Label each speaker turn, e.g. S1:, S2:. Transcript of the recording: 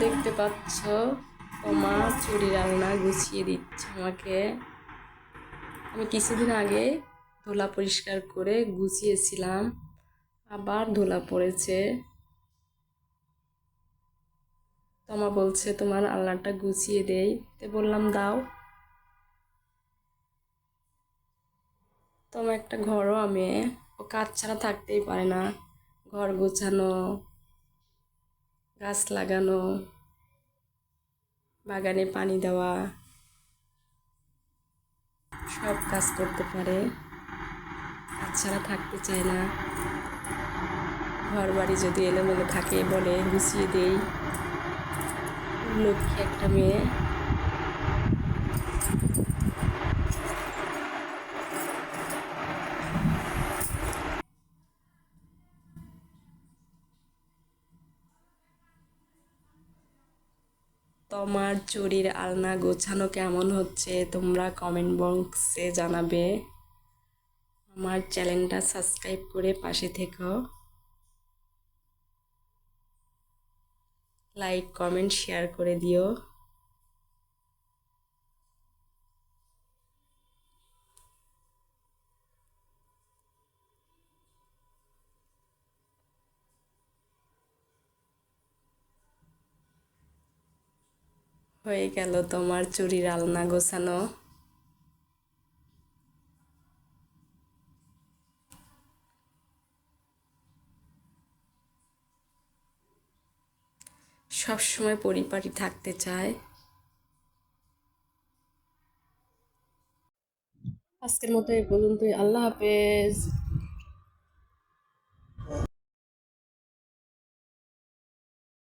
S1: দেখতে পাচ্ছ তোমার চুরির আলনা গুছিয়ে দিচ্ছে আমাকে। আমি কিছুদিন আগে ধোলা পরিষ্কার করে গুছিয়েছিলাম, আবার ধোলা পড়েছে। তোমা বলছে, তোমার আলনাটা গুছিয়ে দেই। তে বললাম, দাও। তোমার একটা ঘরও আমি, ও কাজ ছাড়া থাকতেই পারে না। ঘর গোছানো, গাছ লাগানো, বাগানে পানি দেওয়া, সব কাজ করতে পারে। কাজ ছাড়া থাকতে চায় না। ঘর বাড়ি যদি এলোমেলো থাকে বলে গুছিয়ে দেই। লক্ষ্মী একটা মেয়ে। তোমার চুরির আলনা গোছানো কেমন হচ্ছে তোমরা কমেন্ট বক্সে জানাবে। আমার চ্যানেলটা সাবস্ক্রাইব করে পাশে থেকো। লাইক কমেন্ট শেয়ার করে দিও। হয়ে গেল তোমার চুরির আলনা গোছানো। সব সময় পরিপাটি থাকতে চায়। আজকের মতো এই পর্যন্তই। আল্লাহ হাফেজ।